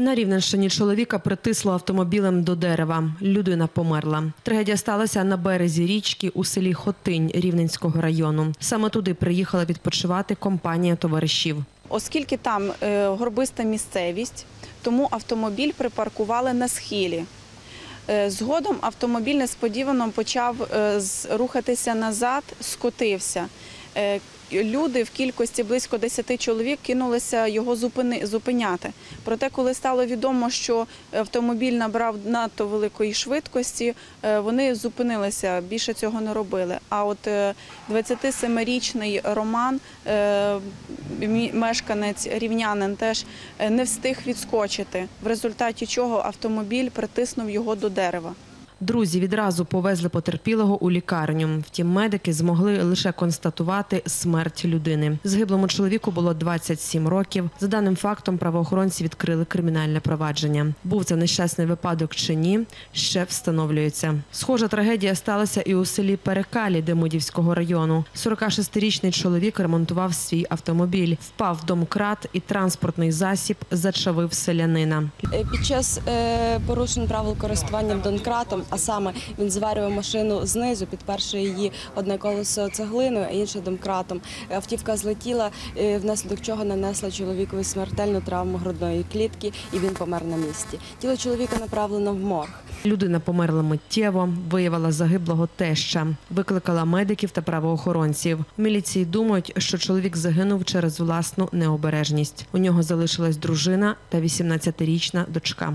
На Рівненщині чоловіка притисло автомобілем до дерева. Людина померла. Трагедія сталася на березі річки у селі Хотинь Рівненського району. Саме туди приїхала відпочивати компанія товаришів. Оскільки там е, горбиста місцевість, тому автомобіль припаркували на схилі. Е, Згодом автомобіль несподівано почав е, рухатися назад, скотився. Е, Люди в кількості близько 10 чоловік кинулися його зупиняти. Проте, коли стало відомо, що автомобіль набрав надто великої швидкості, е, вони зупинилися, більше цього не робили. А от е, 27-річний Роман, е, мешканець рівнянин, теж не встиг відскочити, в результаті чого автомобіль притиснув його до дерева. Друзі відразу повезли потерпілого у лікарню. Втім, медики змогли лише констатувати смерть людини. Згиблому чоловіку було 27 років. За даним фактом, правоохоронці відкрили кримінальне провадження. Був це нещасний випадок чи ні, ще встановлюється. Схожа трагедія сталася і у селі Перекалі Демидівського району. 46-річний чоловік ремонтував свій автомобіль, впав в домкрат і транспортний засіб зачавив селянина. Е, Під час е, порушень правил користування донкратом, а саме він зварював машину знизу, підперши її одне колесо цеглиною, а інше домкратом. Автівка злетіла, е, внаслідок чого нанесла чоловікові смертельну травму грудної клітки, і він помер на місці. Тіло чоловіка направлено в морг. Людина померла миттєво, виявила загиблого теща, викликала медиків та правоохоронців. В міліції думають, що чоловік загинув через власну необережність. У нього залишилась дружина та 18-річна дочка.